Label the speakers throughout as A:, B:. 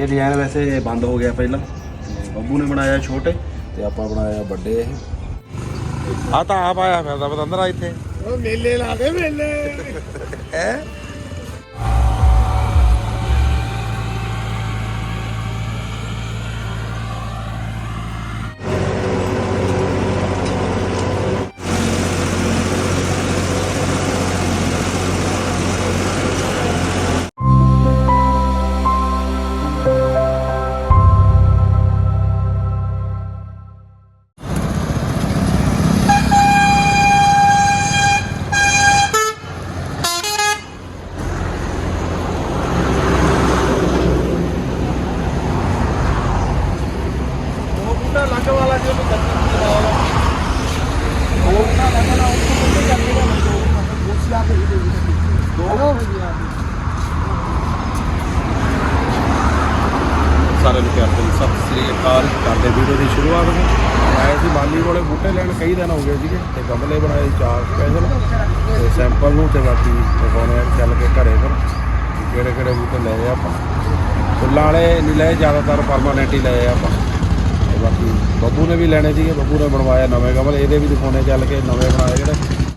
A: ਇਹ ਡਿਜ਼ਾਈਨ ਵੈਸੇ ਬੰਦ ਹੋ ਗਿਆ ਪਹਿਲਾਂ। ਤੇ ਬੱਬੂ ਨੇ ਬਣਾਇਆ ਛੋਟੇ ਤੇ ਆਪਾਂ ਬਣਾਇਆ ਵੱਡੇ ਇਹ। ਆ ਤਾਂ ਆਪ ਆਇਆ ਫਿਰਦਾ ਬਤੰਦਰਾ ਇੱਥੇ।
B: ਉਹ ਮੇਲੇ ਲਾ ਦੇ ਮੇਲੇ।
A: ਹੈ? ਸਾਰੇ ਨੂੰ ਪਿਆਰ ਭਰੀ ਸਤਿ ਸ੍ਰੀ ਅਕਾਲ। ਕਰਦੇ ਵੀਡੀਓ ਦੀ ਸ਼ੁਰੂਆਤ ਨੂੰ ਆਏ ਸੀ ਬਾਲੀ ਕੋਲੇ, ਬੂਟੇ ਲੈਣ ਕਈ ਦਿਨ ਹੋ ਗਏ ਸੀਗੇ। ਤੇ ਗਮਲੇ ਬਣਾਏ ਚਾਰ ਸਪੈਸ਼ਲ ਤੇ ਸੈਂਪਲ ਨੂੰ ਤੇ ਬਾਕੀ ਦਿਖਾਉਣੇ ਆ, ਚੱਲ ਕੇ ਘਰੇ ਫਿਰ ਕਿਹੜੇ ਕਿਹੜੇ ਬੂਟੇ ਲਏ ਆ ਆਪਾਂ। ਫੁੱਲਾਂ ਵਾਲੇ ਨਹੀਂ ਲਏ, ਜ਼ਿਆਦਾਤਰ ਪਰਮਾਨੈਂਟ ਹੀ ਲਏ ਆ ਆਪਾਂ। ਤੇ ਬਾਕੀ ਬੱਬੂ ਨੇ ਵੀ ਲੈਣੇ ਸੀਗੇ, ਬੱਬੂ ਨੇ ਬਣਵਾਇਆ ਨਵੇਂ ਗਮਲੇ। ਇਹਦੇ ਵੀ ਦਿਖਾਉਣੇ ਚੱਲ ਕੇ ਨਵੇਂ ਬਣਾਏ ਜਿਹੜੇ।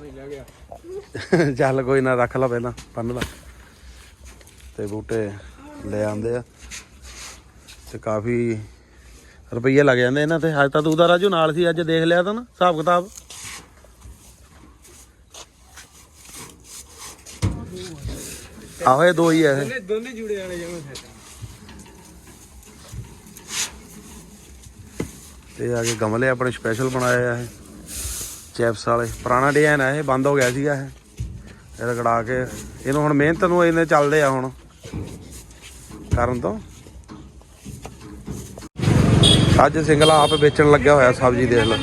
B: ਨਹੀਂ ਲੈ ਗਿਆ।
A: ਚੱਲ ਕੋਈ ਨਾ ਰੱਖ ਲਾ ਪਹਿਲਾਂ ਪੰਨ ਲਾ। ਤੇ ਬੂਟੇ ਲੈ ਆਂਦੇ ਆ। ਤੇ ਕਾਫੀ ਰੁਪਈਏ ਲੱਗ ਜਾਂਦੇ ਇਹਨਾਂ ਤੇ। ਅੱਜ ਤਾਂ ਤੂੰ ਦਾ ਰਾਜੂ ਨਾਲ ਸੀ ਅੱਜ ਦੇਖ ਲਿਆ ਤਾਂ ਨਾ ਹਿਸਾਬ ਕਿਤਾਬ। ਆਹੋ ਇਹ ਦੋ ਹੀ ਇਹ।
B: ਦੋਨੇ ਦੋਨੇ ਜੁੜੇ ਵਾਲੇ ਜਮਾ ਸੈਟ
A: ਤੇ ਆ ਕੇ ਗਮਲੇ ਆਪਣੇ ਸਪੈਸ਼ਲ ਬਣਾਏ ਆ ਇਹ। ਚੈਪਸ ਵਾਲੇ। ਪੁਰਾਣਾ ਡਿਜ਼ਾਈਨ ਆ, ਇਹ ਬੰਦ ਹੋ ਗਿਆ ਸੀਗਾ ਇਹ। ਇਹ ਰਗੜਾ ਕੇ, ਇਹਨੂੰ ਹੁਣ ਮਿਹਨਤ ਨੂੰ ਇਹਨੇ ਚੱਲਦੇ ਆ ਹੁਣ। ਕਰਨ ਤੋਂ। ਅੱਜ ਸਿੰਗਲਾ ਆਪ ਵੇਚਣ ਲੱਗਿਆ ਹੋਇਆ, ਸਬਜ਼ੀ ਦੇਖ ਲੈ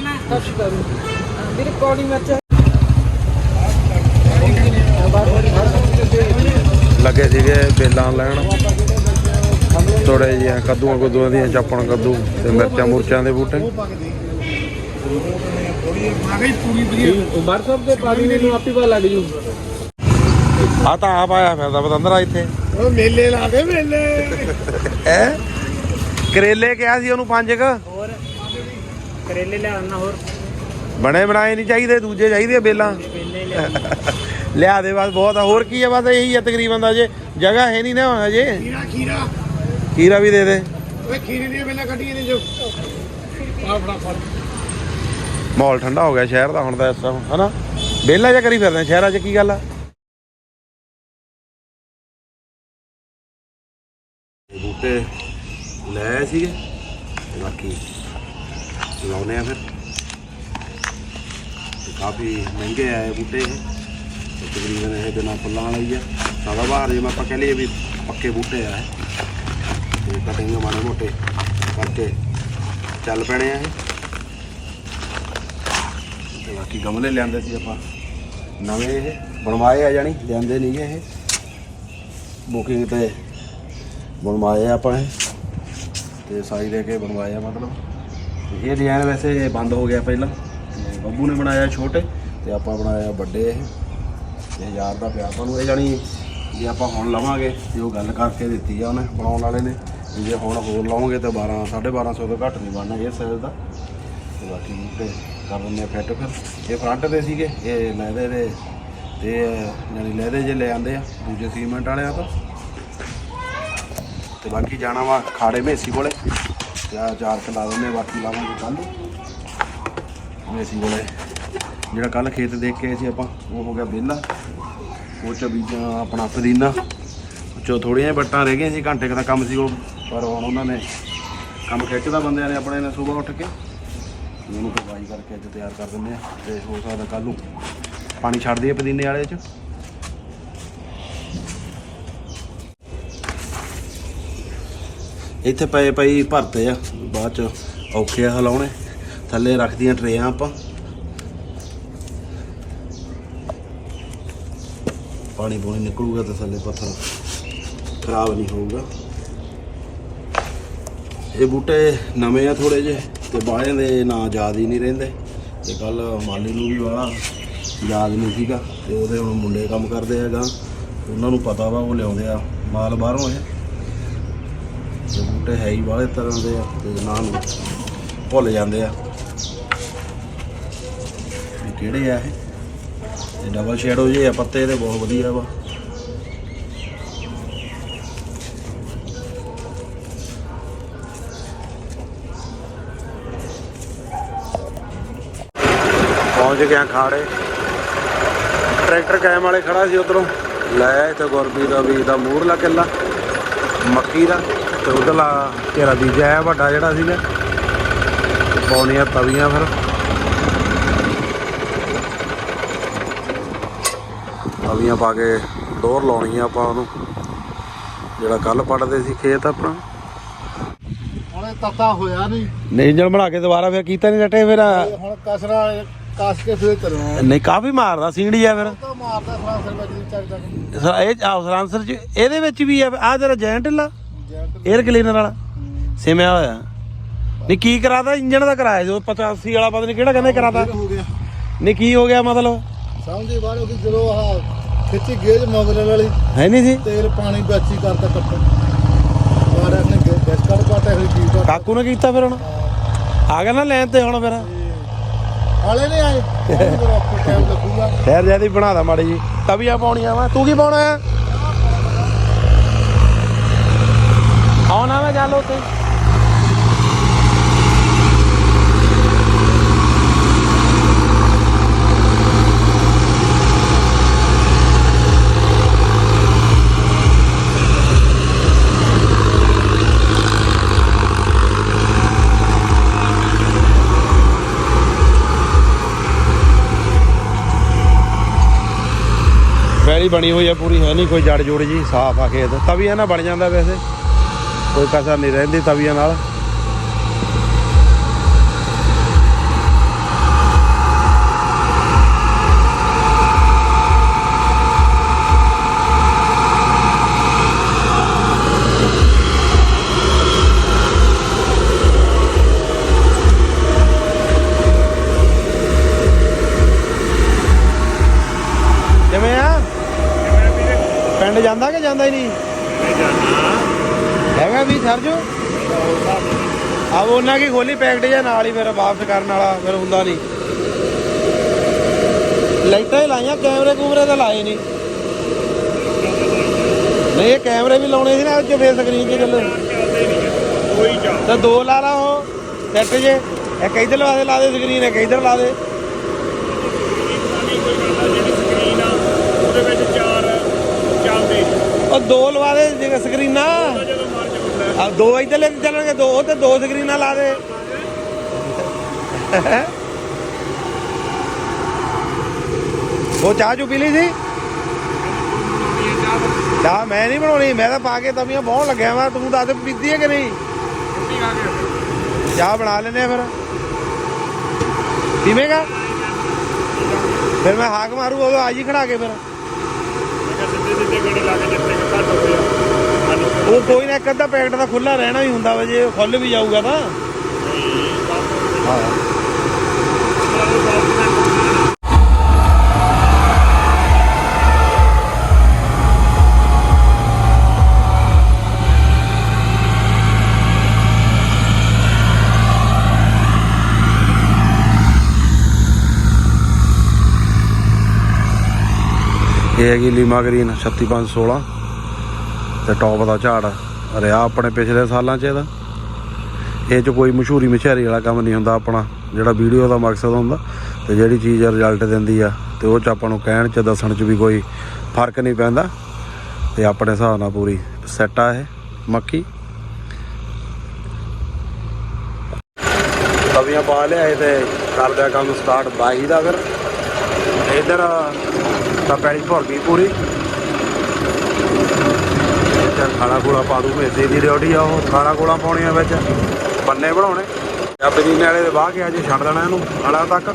B: ਮੇਰੇ ਕੋਡੀ ਮਿਰਚ
A: ਲੱਗੇ ਸੀਗੇ ਬੇਲਾਂ ਲੈਣ। ਥੋੜੇ ਜਿਹਾ ਕੱਦੂਆਂ ਕੁੱਦੂਆਂ ਦੀਆਂ ਚਾਪਣ ਕੱਦੂ ਤੇ ਮਿਰਚਾਂ ਮੁਰਚਾਂ ਦੇ ਬੂਟੇ।
B: ਉਮਰ ਸਾਹਿਬ ਦੇ ਪਾਣੀ ਨੂੰ ਆਪੀ ਪਾ ਲੱਗ ਜੂ
A: ਆ ਤਾਂ ਆਪ ਆਇਆ ਫਿਰਦਾ ਬਤੰਦਰਾ ਇੱਥੇ।
B: ਉਹ ਮੇਲੇ ਲਾ ਦੇ ਮੇਲੇ।
A: ਹੈ? ਕਰੇਲੇ ਕਿਹਾ ਸੀ ਉਹਨੂੰ ਪੰਜ ਕ?
B: ਹੋਰ। ਕਰੇਲੇ ਲਿਆਉਣਾ ਹੋਰ।
A: ਬਣੇ ਬਣਾਏ ਨਹੀਂ ਚਾਹੀਦੇ ਦੂਜੇ ਚਾਹੀਦੇ ਬੇਲਾਂ।
B: ਲਿਆ
A: ਦੇ ਬਸ ਬਹੁਤ ਆ। ਹੋਰ ਕੀ ਆ ਬਸ ਇਹੀ ਆ ਤਕਰੀਬਨ ਦਾ ਜੇ ਜਗ੍ਹਾ ਹੈ ਨਹੀਂ ਨਾ ਹਜੇ।
B: ਖੀਰਾ ਖੀਰਾ।
A: ਖੀਰਾ ਵੀ ਦੇ ਦੇ।
B: ਓਏ ਖੀਰੇ ਦੀਆਂ ਵੇਲਾ ਕੱਢੀਆਂ ਨੇ ਜੋ। ਆ ਫੜਾ ਫੜ।
A: ਮਾਹੌਲ ਠੰਡਾ ਹੋ ਗਿਆ ਸ਼ਹਿਰ ਦਾ ਹੁਣ ਤਾਂ ਇਸ ਤਰ੍ਹਾਂ ਹਨਾ? ਵਿਹਲਾ ਜਿਹਾ ਕਰੀ ਫਿਰਦੇ ਸ਼ਹਿਰਾਂ 'ਚ ਕੀ ਗੱਲ ਆ? ਬੂਟੇ ਲੈ ਸੀਗੇ, ਬਾਕੀ ਲਾਉਨੇ ਆ ਫਿਰ। ਕਾਫੀ ਮਹਿੰਗੇ ਆਏ ਬੂਟੇ ਇਹ। ਤਕਰੀਬਨ ਇਹ ਬਿਨਾਂ ਫੁੱਲਾਂ ਵਾਲੇ ਹੀ ਆ। ਸਾਦਾ ਬਾਹਰ ਜਿਵੇਂ ਆਪਾਂ ਕਹਿ ਲਈਏ ਵੀ ਪੱਕੇ ਬੂਟੇ ਆ ਇਹ। ਕਟਿੰਗ ਮਾੜੇ ਮੋਟੇ ਕਰਕੇ ਚੱਲ ਪੈਣੇ ਆ ਇਹ। ਤੇ ਬਾਕੀ ਗਮਲੇ ਲਿਆਂਦੇ ਸੀ ਆਪਾਂ। ਨਵੇਂ ਇਹ, ਬਣਵਾਏ ਆ ਜਾਣੀ, ਲਿਆਂਦੇ ਨਹੀਂਗੇ ਇਹ। ਬੁਕਿੰਗ ਤੇ ਬਣਵਾਏ ਆ ਆਪਾਂ ਇਹ। ਤੇ ਸਾਈ ਦੇ ਕੇ ਬਣਵਾਏ ਆ ਮਤਲਬ। ਤੇ ਇਹ ਡਿਜ਼ਾਈਨ ਵੈਸੇ ਬੰਦ ਹੋ ਗਿਆ ਪਹਿਲਾਂ। ਤੇ ਬੱਬੂ ਨੇ ਬਣਾਇਆ ਛੋਟੇ, ਤੇ ਆਪਾਂ ਬਣਾਇਆ ਵੱਡੇ ਇਹ। ਤੇ ਯਾਰ ਦਾ ਪਿਆ ਤੁਹਾਨੂੰ, ਇਹ ਜਾਣੀ ਜੇ ਆਪਾਂ ਹੁਣ ਲਵਾਂਗੇ, ਤੇ ਉਹ ਗੱਲ ਕਰਕੇ ਦਿੱਤੀ ਆ ਉਹਨੇ ਬਣਾਉਣ ਵਾਲੇ ਨੇ। ਜੇ ਹੁਣ ਹੋਰ ਲਵਾਂਗੇ ਤਾਂ 12 1250 ਤੋਂ ਘੱਟ ਨਹੀਂ ਬਣਨਾ ਇਹ ਸਾਈਜ਼ ਦਾ। ਤੇ ਬਾਕੀ ਬੂਟੇ ਕਰ ਦਿੰਦੇ ਆ ਫਿੱਟ ਫਿਰ। ਇਹ ਫਰੰਟ ਦੇ ਸੀਗੇ ਇਹ ਲੈਦੇ ਦੇ। ਤੇ ਇਹ ਯਾਨੀ ਲੈਦੇ ਜੇ ਲੈ ਆਂਦੇ ਆ ਦੂਜੇ ਸੀਮੈਂਟ ਵਾਲਿਆਂ ਤੋਂ। ਤੇ ਬਾਕੀ ਜਾਣਾ ਵਾ ਖਾੜੇ ਮੇਸੀ ਕੋਲੇ। ਤੇ ਚਾਰ ਕੇ ਲਾ ਦਿੰਦੇ ਆ, ਬਾਕੀ ਲਾਵਾਂਗੇ ਕੱਲ ਮੇਸੀ ਕੋਲੇ। ਜਿਹੜਾ ਕੱਲ ਖੇਤ ਦੇਖ ਕੇ ਆਏ ਸੀ ਆਪਾਂ ਉਹ ਹੋ ਗਿਆ ਵਿਹਲਾ। ਉਹ ਚ ਬੀਜਾਂ ਆਪਣਾ ਪੁਦੀਨਾ। ਵਿੱਚੋਂ ਥੋੜੀਆਂ ਬੱਟਾਂ ਰਹਿ ਗਈਆਂ ਸੀ ਘੰਟੇ ਦਾ ਕੰਮ ਸੀ ਉਹ। ਪਰ ਹੁਣ ਉਹਨਾਂ ਨੇ ਕੰਮ ਖਿੱਚਦਾ ਬੰਦਿਆਂ ਨੇ ਆਪਣੇ ਨੇ ਸਵੇਰ ਉੱਠ ਕੇ ਉਹਨੂੰ ਦਵਾਈ ਕਰਕੇ ਅੱਜ ਤਿਆਰ ਕਰ ਦਿੰਦੇ ਆ ਤੇ ਹੋ ਸਕਦਾ ਕੱਲ ਨੂੰ ਪਾਣੀ ਛੱਡ ਦਈਏ ਪਦੀਨੇ ਵਾਲੇ ਚ। ਇੱਥੇ ਪਏ ਪਈ ਭਰਤੇ ਆ, ਬਾਅਦ ਚ ਔਖੇ ਆ ਹਲਾਉਣੇ। ਥੱਲੇ ਰੱਖਦੀਆਂ ਟਰੇਆਂ ਆਪਾਂ। ਪਾਣੀ ਪੂਣੀ ਨਿਕਲੂਗਾ ਤੇ ਥੱਲੇ ਪੱਥਰ ਖਰਾਬ ਨਹੀਂ ਹੋਊਗਾ। ਇਹ ਬੂਟੇ ਨਵੇਂ ਆ ਥੋੜੇ ਜਿਹੇ। ਤੇ ਬਾਹਲਿਆਂ ਦੇ ਨਾਂ ਯਾਦ ਹੀ ਨਹੀਂ ਰਹਿੰਦੇ। ਤੇ ਕੱਲ ਮਾਲੀ ਨੂੰ ਵੀ ਵਾਲਾ ਯਾਦ ਨਹੀਂ ਸੀਗਾ ਤੇ ਉਹਦੇ ਹੁਣ ਮੁੰਡੇ ਕੰਮ ਕਰਦੇ ਹੈਗਾ। ਉਹਨਾਂ ਨੂੰ ਪਤਾ ਵਾ ਉਹ ਲਿਆਉਂਦੇ ਆ, ਮਾਲ ਬਾਹਰੋਂ ਇਹ ਤੇ ਬੂਟੇ ਹੈ ਹੀ ਬਾਹਲੇ ਤਰ੍ਹਾਂ ਦੇ ਆ ਤੇ ਨਾਂ ਨੂੰ ਭੁੱਲ ਜਾਂਦੇ ਆ। ਵੀ ਕਿਹੜੇ ਆ ਇਹ? ਤੇ ਡਬਲ ਸ਼ੈਡੋ ਜੇ ਆ, ਪੱਤੇ ਇਹਦੇ ਬਹੁਤ ਵਧੀਆ ਵਾ। ਪਹੁੰਚ ਗਿਆ ਖਾੜੇ। ਟਰੈਕਟਰ ਕੈਮ ਵਾਲੇ ਖੜਾ ਸੀ ਉਧਰੋਂ। ਲੈ ਇੱਥੇ ਗੁਰਬੀ ਦਾ ਵੀ ਦਾ ਮੂਰਲਾ ਕਿੱਲਾ ਮੱਕੀ ਦਾ ਤੇ ਉਧਰਲਾ ਘੇਰਾ ਬੀਜਿਆ ਹੈ ਵੱਡਾ ਜਿਹੜਾ ਸੀਗਾ। ਪਾਉਣੀਆਂ ਤਵੀਆਂ ਫਿਰ। ਤਵੀਆਂ ਪਾ ਕੇ ਦੋਰ ਲਾਉਣੀ ਆ ਆਪਾਂ ਉਹਨੂੰ। ਜਿਹੜਾ ਕੱਲ ਪੜਦੇ ਸੀ ਖੇਤ ਆਪਣਾ।
B: ਹੁਣ ਇਹ ਤੱਤਾ ਹੋਇਆ ਨਹੀਂ।
A: ਨਹੀਂ ਇੰਜਣ ਬਣਾ ਕੇ ਦੁਬਾਰਾ ਫਿਰ ਕੀਤਾ ਨਹੀਂ ਜੱਟੇ ਫਿਰ।
B: ਹੁਣ ਕਸਰਾ ਕਸ ਕੇ ਫੇਰ ਕਰਨਾ
A: ਨਹੀਂ ਕਾਫੀ ਮਾਰਦਾ ਸੀਂਡੀ ਆ ਫਿਰ।
B: ਤਾਂ ਮਾਰਦਾ ਸਾਰਾ ਸਿਰ ਵਿੱਚ ਦੀ ਚੱਕ ਚੱਕ
A: ਸਰ ਇਹ ਆਫਸਰਾਂਸਰ ਚ ਇਹਦੇ ਵਿੱਚ ਵੀ ਆ ਆ ਜਿਹੜਾ ਜੈਂਟ ਲਾ
B: ਜੈਂਟ
A: 에ਅਰ ਕਲੀਨਰ ਵਾਲਾ ਸਿਮਿਆ ਹੋਇਆ। ਨਹੀਂ ਕੀ ਕਰਾਦਾ ਇੰਜਣ ਦਾ ਕਰਾਇਆ ਜੋ 85 ਵਾਲਾ ਪਤਾ ਨਹੀਂ ਕਿਹੜਾ ਕਹਿੰਦੇ ਕਰਾਦਾ
B: ਹੋ ਗਿਆ।
A: ਨਹੀਂ ਕੀ ਹੋ ਗਿਆ ਮਤਲਬ?
B: ਸਮਝੀ ਬਾਹਰੋਂ ਕਿ ਜਦੋਂ ਆਹ ਖਿੱਚੀ ਗੇਜ ਮਗਰ ਵਾਲੀ
A: ਹੈ ਨਹੀਂ ਸੀ?
B: ਤੇਲ ਪਾਣੀ ਹੀ ਕਰਤਾ ਕੱਟ। ਬਾਹਰ ਨੇ ਗੈਸ ਕੱਢ ਹੋਈ ਕੀ ਕਰ
A: ਕਾਕੂ ਨੇ ਕੀਤਾ ਫਿਰ ਹੁਣ? ਆ ਗਿਆ ਨਾ ਲੈਣ ਤੇ ਹੁਣ ਫਿਰ?
B: ਹਾਲੇ ਨਹੀਂ ਆਏ। ਟਾਈਮ ਲੱਗੂਗਾ
A: ਠਹਿਰ ਜਾ ਦੀ ਬਣਾਦਾ ਮਾੜੀ ਜੀ। ਤਵੀਆਂ ਪਾਉਣੀਆਂ ਵਾ। ਤੂੰ ਕੀ ਪਾਉਣਾ ਆਉਣਾ ਵਾ ਚੱਲ ਉੱਤੇ ਬੈਲੀ ਬਣੀ ਹੋਈ ਆ ਪੂਰੀ, ਹੈ ਨਹੀਂ ਕੋਈ ਜੜ ਜੋੜ ਜੀ, ਸਾਫ਼ ਆ ਖੇਤ। ਤਵੀਆਂ ਨਾਲ ਬਣ ਜਾਂਦਾ ਵੈਸੇ। ਕੋਈ ਕਸਰ ਨਹੀਂ ਰਹਿੰਦੀ ਤਵੀਆਂ ਨਾਲ। ਜਾਂਦਾ ਕਿ ਜਾਂਦਾ ਹੀ ਨਹੀਂ? ਹੈਗਾ ਵੀ ਸਰਜੋ ਆ ਉਹਨਾਂ ਕੀ ਖੋਲੀ ਪੈਕਟ ਜਾਂ ਨਾਲ ਹੀ ਫਿਰ ਵਾਪਸ ਕਰਨ ਵਾਲਾ, ਫਿਰ ਹੁੰਦਾ ਨਹੀਂ। ਲਾਈਟਾਂ ਹੀ ਲਾਈਆਂ, ਕੈਮਰੇ ਕੂਮਰੇ ਤਾਂ ਲਾਏ ਨਹੀਂ। ਨਹੀਂ, ਇਹ ਕੈਮਰੇ ਵੀ ਲਾਉਣੇ ਸੀ ਨਾ, ਉਹ ਫੇਰ ਸਕਰੀਨ 'ਚ ਚੱਲੇ।
C: ਕੋਈ ਜਾ
A: ਤਾਂ ਦੋ ਲਾ ਲਾ ਉਹ, ਸੈੱਟ ਜੇ। ਇੱਕ ਇੱਧਰ ਲਾ ਦੇ ਲਾ ਦੇ ਸਕਰੀਨ ਇੱਕ ਇੱਧਰ ਲਾ ਦੇ।
C: ਉਹਦੇ ਵਿੱਚ
A: ਉਹ ਦੋ ਲਵਾ ਦੇ ਜੇ ਸਕਰੀਨਾਂ। ਆ ਦੋ ਇੱਧਰਲੇ ਤੇ ਚੱਲਣਗੇ, ਦੋ ਤੇ ਦੋ ਸਕਰੀਨਾਂ ਲਾ ਦੇ। ਉਹ ਚਾਹ ਚੁ ਪੀ ਲਈ ਸੀ? ਚਾਹ ਮੈਂ ਨਹੀਂ ਬਣਾਉਣੀ, ਮੈਂ ਤਾਂ ਪਾ ਕੇ ਤਵੀਆਂ ਬਹੁਤ ਲੱਗਿਆ ਵਾ। ਤੂੰ ਦੱਸ ਪੀਤੀ ਹੈ ਕਿ ਨਹੀਂ? ਚਾਹ ਬਣਾ ਲੈਨੇ ਆ ਫਿਰ। ਪੀਵੇਂਗਾ? ਫਿਰ ਮੈਂ ਹਾਕ ਮਾਰੂ, ਉਦੋਂ ਆ ਜੀ ਖੜਾ ਕੇ ਫਿਰ।
C: ਸਿੱਧੇ ਸਿੱਧੇ ਗੇੜੇ ਲਾ ਕੇ
A: ਉਹ ਕੋਈ ਨਾ ਇੱਕ ਅੱਧਾ ਪੈਕਟ ਤਾਂ ਖੁੱਲਾ ਰਹਿਣਾ ਹੀ ਹੁੰਦਾ ਵਾ ਜੇ ਖੁੱਲ ਵੀ ਜਾਊਗਾ ਤਾਂ। ਹਾਂ। ਇਹ ਹੈਗੀ ਲੀਮਾ ਗ੍ਰੀਨ 36516 ਤੇ ਟੌਪ ਦਾ ਝਾੜ ਰਿਹਾ ਆਪਣੇ ਪਿਛਲੇ ਸਾਲਾਂ 'ਚ ਇਹਦਾ। ਇਹ 'ਚ ਕੋਈ ਮਸ਼ਹੂਰੀ ਮਸ਼ਹਰੀ ਵਾਲਾ ਕੰਮ ਨਹੀਂ ਹੁੰਦਾ ਆਪਣਾ, ਜਿਹੜਾ ਵੀਡੀਓ ਦਾ ਮਕਸਦ ਹੁੰਦਾ ਤੇ ਜਿਹੜੀ ਚੀਜ਼ ਰਿਜ਼ਲਟ ਦਿੰਦੀ ਆ, ਤੇ ਉਹ 'ਚ ਆਪਾਂ ਨੂੰ ਕਹਿਣ 'ਚ ਦੱਸਣ 'ਚ ਵੀ ਕੋਈ ਫ਼ਰਕ ਨਹੀਂ ਪੈਂਦਾ। ਤੇ ਆਪਣੇ ਹਿਸਾਬ ਨਾਲ ਪੂਰੀ ਸੈੱਟ ਆ ਇਹ, ਮੱਕੀ। ਤਵੀਆਂ ਪਾ ਲਿਆ ਤੇ ਕਰਦੇ ਆ ਕੰਮ ਸਟਾਰਟ ਬਾਈ ਦਾ ਫਿਰ। ਇਧਰ ਤਾਂ ਪੈਲੀ ਭਰ ਗਈ ਪੂਰੀ। ਇੱਧਰ ਖਾਣਾ ਖੂਲਾ ਪਾ ਦੂ ਮੇਦੇ ਦੀ ਰੋਟੀ ਆ, ਉਹ ਖਾਣਾ ਖੂਲਾ ਪਾਉਣੀਆਂ ਵਿੱਚ। ਬੰਨੇ ਬਣਾਉਣੇ। ਆ ਬਜੀਨੇ ਵਾਲੇ ਦੇ ਬਾਹ ਕੇ ਅੱਜ ਛੱਡ ਦੇਣਾ ਇਹਨੂੰ ਹਾਲਾ ਤੱਕ।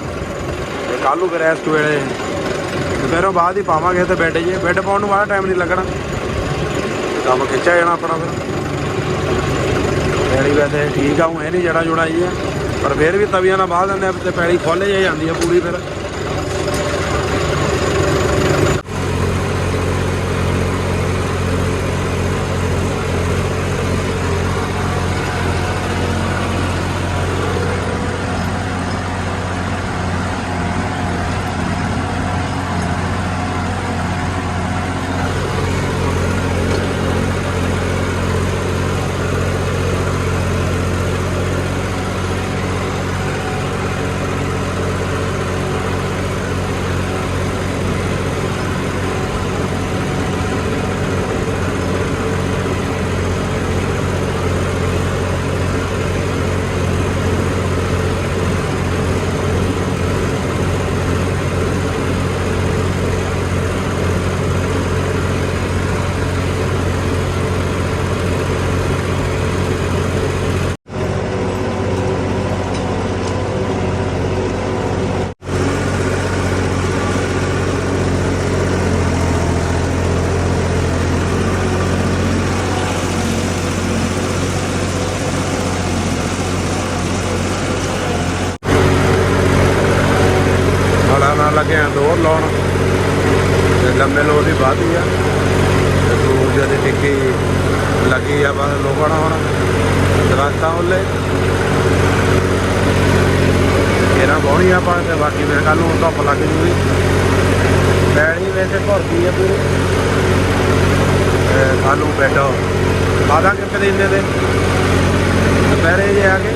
A: ਤੇ ਕੱਲ ਨੂੰ ਫਿਰ ਇਸ ਵੇਲੇ ਦੁਪਹਿਰੋਂ ਬਾਅਦ ਹੀ ਪਾਵਾਂਗੇ ਤੇ ਬੈੱਡ ਜੇ। ਬੈੱਡ ਪਾਉਣ ਨੂੰ ਬਾਹਲਾ ਟਾਈਮ ਨਹੀਂ ਲੱਗਣਾ। ਕੰਮ ਖਿੱਚਿਆ ਜਾਣਾ ਆਪਣਾ ਫਿਰ। ਪੈਲੀ ਵੈਸੇ ਠੀਕ ਆ ਉਹ ਇਹ ਨਹੀਂ ਜੜਾ ਜੁੜਾ ਜੀ ਆ ਪਰ ਫਿਰ ਵੀ ਤਵੀਆਂ ਨਾਲ ਬਾਹ ਦਿੰਦੇ ਆ, ਤੇ ਪੈਲੀ ਖੁੱਲ ਜਾਂਦੀ ਆ ਪੂਰੀ ਫਿਰ ਹਲਾ ਨਾਲ ਲੱਗਿਆ ਦੋਰ ਲਾਉਣ ਤੇ ਲੰਮੇ ਲੋਰ ਦੀ ਵਾਧੀ ਆ। ਤੇ ਸੂਰਜ ਦੀ ਟਿੱਕੀ ਲੱਗੀ ਆ ਬਸ ਲੋਗਣਾ ਹੁਣ ਦਰਖਤਾਂ ਉੱਲੇ ਇਹਨਾਂ ਬੋਣੀ ਆਪਾਂ ਤੇ ਬਾਕੀ ਫਿਰ ਕੱਲ ਨੂੰ ਧੁੱਪ ਲੱਗ ਜੂਗੀ। ਪੈਣੀ ਵੈਸੇ ਭਰਦੀ ਹੈ ਪੂਰੀ। ਤੇ ਕੱਲ ਨੂੰ ਬੈੱਡ ਪਾ ਦਾਂਗੇ ਕਦੇ ਇੰਨੇ ਦੇ ਦੁਪਹਿਰੇ ਜੇ ਆ ਕੇ